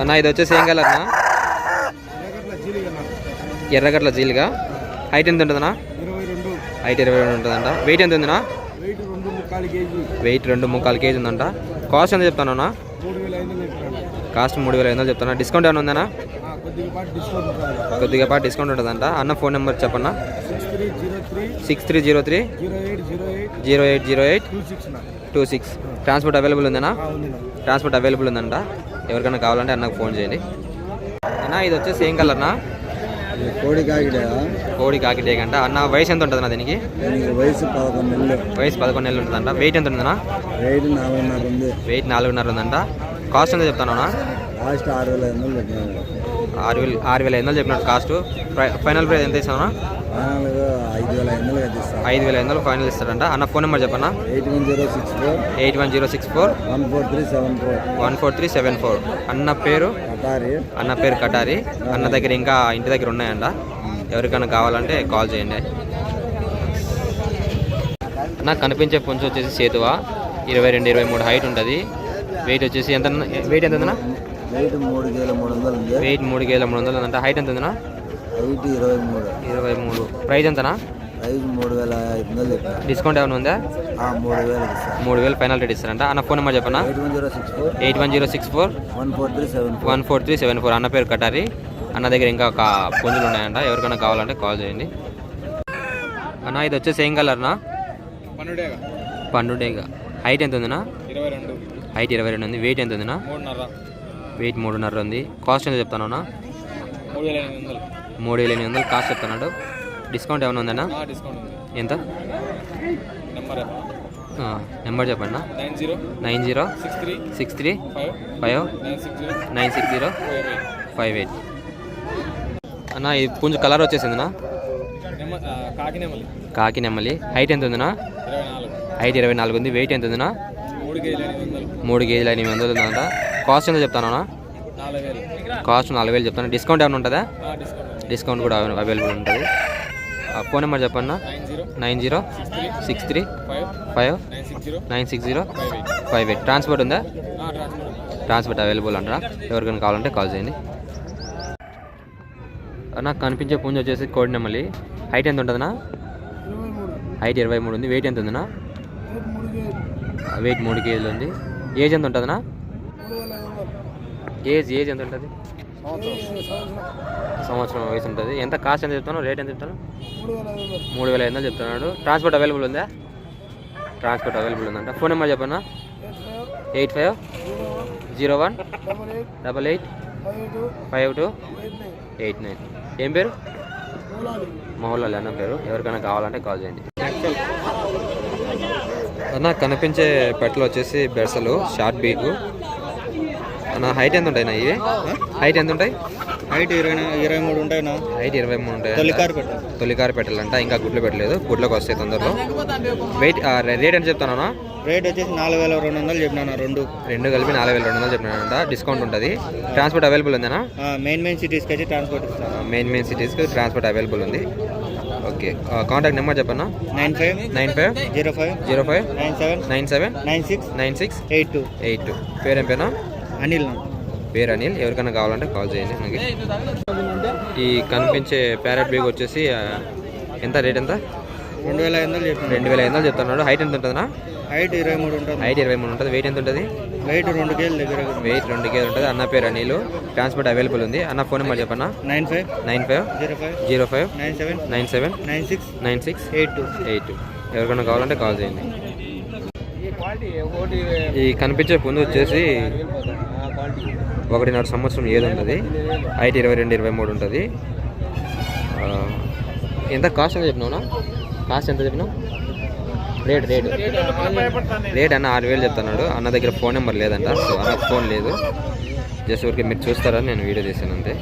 అన్న ఇది వచ్చేసి ఏం కలర్ అన్న? ఎర్రగట్ల జీలుగా. హైట్ ఎంత ఉంటుందన్నా? హైట్ ఇరవై రెండు ఉంటుందంట. వెయిట్ ఎంత ఉందన్నా? వెయిట్ రెండు ముక్కాలు కేజీ ఉందంట. కాస్ట్ ఎంత చెప్తానన్నా కాస్ట్ మూడు వేల ఐదు వందలు చెప్తాను డిస్కౌంట్ ఏమైనా ఉందన్నా? కొద్దిగా పాటు డిస్కౌంట్ ఉంటుందంట. అన్న ఫోన్ నెంబర్ చెప్పన్నా. Six three zero three zero eight zero eight two six transport available ఉందన్నా? ట్రాన్స్పోర్ట్ అవైలబుల్ ఉందంట ఎవరికైనా కావాలంటే అన్నకు ఫోన్ చేయండి. అన్న ఇది వచ్చేసి ఏం కలర్నా కోడి కాకిడా కోడి కాకి టేక్ అంట అన్న వయసు ఎంత ఉంటుందన్న దీనికి? వయసు పదకొండు నెలలు. వయసు పదకొండు నెలలు ఉంటుందంట. వెయిట్ ఎంత ఉంటుందన్నా? వెయిట్ నాలుగున్నర ఉంది. వెయిట్ నాలుగున్నర ఉందంట. కాస్ట్ ఎంత చెప్తానా లాస్ట్ ఆరు వేల ఐదు వందలు ఆరు వేలు ఆరు వేల ఐదు వందలు చెప్పినట్టు కాస్ట్ ఫైనల్ ప్రైస్ ఎంత ఇస్తానా ఐదు వేల ఐదు వందలు ఫైనల్ ఇస్తాడంట. అన్న ఫోన్ నెంబర్ చెప్పన్నా eight one zero six four. Eight one zero six four. One four three seven four. One four three seven four. అన్న పేరు? కటారి. అన్న పేరు కటారి. అన్న దగ్గర ఇంకా ఇంటి దగ్గర ఉన్నాయంట. ఎవరికైనా కావాలంటే కాల్ చేయండి. నాకు కనిపించే పుంజు వచ్చేసి సేతువ. ఇరవై రెండు ఇరవై మూడు హైట్ ఉంటుంది. వెయిట్ వచ్చేసి ఎంత వెయిట్ ఎంత ఉందన్నా వెయిట్ మూడు వేల మూడు వందలు ఉంది. వెయిట్ మూడు వేల మూడు వందలు ఉందంట హైట్ ఎంత ఉందన్నా ఇరవై మూడు. ఇరవై మూడు. ప్రైస్ ఎంతనా? ప్రైస్ మూడు వేల ఐదు వందలు చెప్పాను. డిస్కౌంట్ ఏమైనా ఉందా? ఆ, మూడు వేలు మూడు వేలు ఫైనల్ రేట్ ఇస్తారంట. అన్న ఫోన్ నెంబర్ చెప్పనా? Eight one zero six four. Eight one zero six four. One four three seven four. One four three seven four. అన్న పేరు కటారి. అన్న దగ్గర ఇంకా ఒక పుంజులు ఉన్నాయంట. ఎవరికైనా కావాలంటే కాల్ చేయండి. అన్న ఇది వచ్చేసి ఏం కలర్నా పన్నెండేగా. పండుడేగా హైట్ ఎంత ఉందినా ఇరవై రెండు. హైట్ ఇరవై రెండు ఉంది. వెయిట్ ఎంత ఉందినా మూడున్నర. వెయిట్ మూడున్నర ఉంది. కాస్ట్ ఎంత చెప్తాను మూడు వేల ఎనిమిది వందలు. మూడు వేల ఎనిమిది వందలు. కాస్ట్ చెప్తున్నాడు డిస్కౌంట్ ఏమైనా ఉందన్నా? డిస్కౌంట్ ఉంది. ఎంత? నెంబర్ చెప్పండి nine zero six three five nine six zero five eight. అన్న ఈ పుంజు కలర్ వచ్చేసిందినా కాకి నెమ్మలి హైట్ ఎంత ఉందినా హైట్ ఇరవై నాలుగు ఉంది. వెయిట్ ఎంత ఉందినా మూడు కేజీలు ఎనిమిది వందలు. ఉందంట కాస్ట్ ఎంత చెప్తానా కాస్ట్ నాలుగు వేలు చెప్తాను. డిస్కౌంట్ ఏమైనా ఉంటుందా? డిస్కౌంట్ కూడా అవైలబుల్ ఉంటుంది. ఫోన్ నెంబర్ చెప్పన్నా? Nine zero six three five nine six zero five eight. Transport ఉందా? ట్రాన్స్పోర్ట్ అవైలబుల్ అంటారా? ఎవరికైనా కావాలంటే కాల్ చేయండి. నాకు కనిపించే పుంజ వచ్చేసి కోడి నెమ్మలి హైట్ ఎంత ఉంటుందన్నా? హైట్ ఇరవై మూడు ఉంది. వెయిట్ ఎంత ఉందన్నా? వెయిట్ మూడు కేజీలు ఉంది. ఏజ్ ఎంత ఉంటుందన్నా? ఏజ్ ఏజ్ ఎంత ఉంటుంది? సంవత్సరం వయసు ఉంటుంది. ఎంత కాస్ట్ ఎంత చెప్తాను రేట్ ఎంత చెప్తాను మూడు వేల ఐదు వందలు చెప్తున్నాడు. ట్రాన్స్పోర్ట్ అవైలబుల్ ఉందా? ట్రాన్స్పోర్ట్ అవైలబుల్ ఉందంట. ఫోన్ నెంబర్ చెప్పన్నా? Eight five zero one double eight five two eight nine ఏం పేరు? మూలాలి మహోలాలి అన్న పేరు. ఎవరికైనా కావాలంటే కాల్ చేయండి. అన్న కనిపించే పెట్టలు వచ్చేసి బెర్సలు షార్ట్ బీకు అన్న హైట్ ఎంత ఉంటాయి నా ఇవి హైట్ ఎంత ఉంటాయి హైట్ ఇరవై ఇరవై మూడు ఉంటాయినా హైట్ ఇరవై మూడు ఉంటాయి తొలికారు పెట్టు తొలికారు పెట్టాలంట ఇంకా గుడ్లు పెట్టలేదు. గుడ్లకు వస్తాయి తొందరలో. వెయిట్ రేట్ ఎంత చెప్తానా రేట్ వచ్చేసి నాలుగు వేల రెండు వందలు చెప్పినాను రెండు. రెండు కలిపి నాలుగు వేల రెండు వందలు చెప్పినానంట డిస్కౌంట్ ఉంటుంది. ట్రాన్స్పోర్ట్ అవైలబుల్ ఉందేనా మెయిన్ మెయిన్ సిటీస్కి అయితే ట్రాన్స్పోర్ట్ ఇస్తాను మెయిన్ మెయిన్ సిటీస్కి ట్రాన్స్పోర్ట్ అవైలబుల్ ఉంది. ఓకే కాంటాక్ట్ నెంబర్ చెప్పన్నా? Nine five nine five zero five zero five nine seven nine seven nine six nine six eight two eight two పేరేం పేనా అనిల్ పేరు అనిల్. ఎవరికైనా కావాలంటే కాల్ చేయండి మనకి. ఈ కనిపించే ప్యారెట్ బేగ్ వచ్చేసి ఎంత రేట్ ఎంత? రెండు వేల ఐదు వందలు రెండు వేల ఐదు వందలు చెప్తున్నాడు. హైట్ ఎంత ఉంటుందా హైట్ ఇరవై మూడు ఉంటుంది. హైట్ ఇరవై మూడు ఉంటుంది. వెయిట్ ఎంత ఉంటుంది? వెయిట్ రెండు కేజీలు దగ్గర వెయిట్ రెండు కేజీ ఉంటుంది. అన్న పేరు అనిల్. ట్రాన్స్పోర్ట్ అవైలబుల్ ఉంది. అన్న ఫోన్ నెంబర్ చెప్పన్నా? Nine five nine five zero five zero five nine seven nine seven nine six nine six eight two. Eight ఎవరికైనా కావాలంటే కాల్ చేయండి. ఈ కనిపించే పుంజు వచ్చేసి ఒకటిన్నర సంవత్సరం ఏది ఉంటుంది? హైట్ ఇరవై రెండు ఇరవై మూడు ఉంటుంది. ఎంత కాస్ట్ ఎంత చెప్పినావునా? కాస్ట్ ఎంత చెప్పినావు? Rate rate. రేట్ అన్న ఆరు వేలు చెప్తున్నాడు. అన్న దగ్గర ఫోన్ నెంబర్ లేదంట సో అన్న ఫోన్ లేదు. జస్ట్ ఊరికి మీరు చూస్తారని నేను వీడియో చేశాను అంతే.